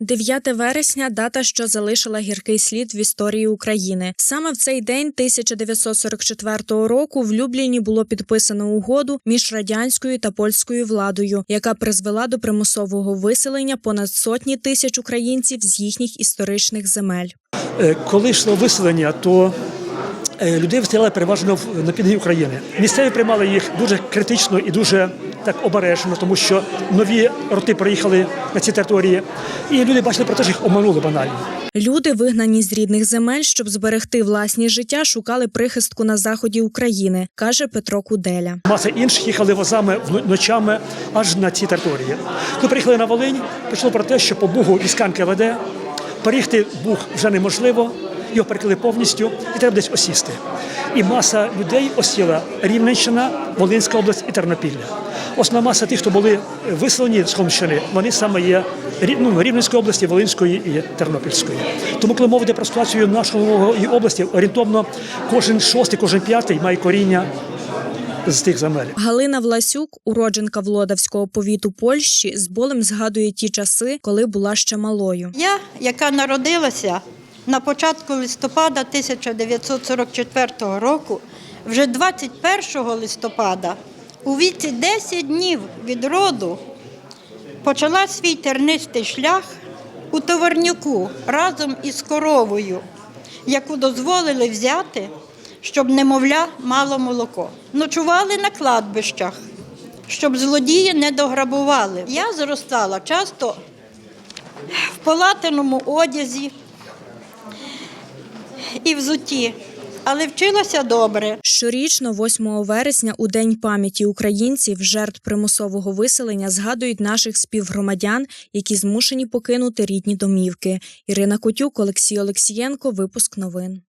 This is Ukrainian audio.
9 вересня дата, що залишила гіркий слід в історії України. Саме в цей день 1944 року в Любліні було підписано угоду між радянською та польською владою, яка призвела до примусового виселення понад сотні тисяч українців з їхніх історичних земель. Е, Коли йшло виселення, то е, людей виселяли переважно на півдні України. Місцеві приймали їх дуже критично і дуже так обережно, тому що нові роти приїхали на ці території, і люди бачили про те, що їх обманули банально. Люди, вигнані з рідних земель, щоб зберегти власні життя, шукали прихистку на заході України, каже Петро Куделя. Маса інших їхали возами ночами аж на ці території. Коли приїхали на Волинь, пішло про те, що по Бугу військам КВД переїхати Буг вже неможливо, його перекрили повністю і треба десь осісти. І маса людей осіла Рівненщина, Волинська область і Тернопілля. Основна маса тих, хто були виселені з Холмщини, вони саме є ну, Рівненської області, Волинської і Тернопільської. Тому, коли мова йде про ситуацію нашої області, орієнтовно кожен шостий, кожен п'ятий має коріння з тих земель. Галина Власюк, уродженка Влодавського повіту Польщі, з болем згадує ті часи, коли була ще малою. Я, яка народилася на початку листопада 1944 року, вже 21 листопада, у віці 10 днів від роду, почала свій тернистий шлях у товарняку разом із коровою, яку дозволили взяти, щоб немовля мало молоко. Ночували на кладбищах, щоб злодії не дограбували. Я зростала часто в полатаному одязі і взуті, але вчилася добре. Щорічно, 8 вересня, у день пам'яті українців, жертв примусового виселення, згадують наших співгромадян, які змушені покинути рідні домівки. Ірина Котюк, Олексій Олексієнко. Випуск новин.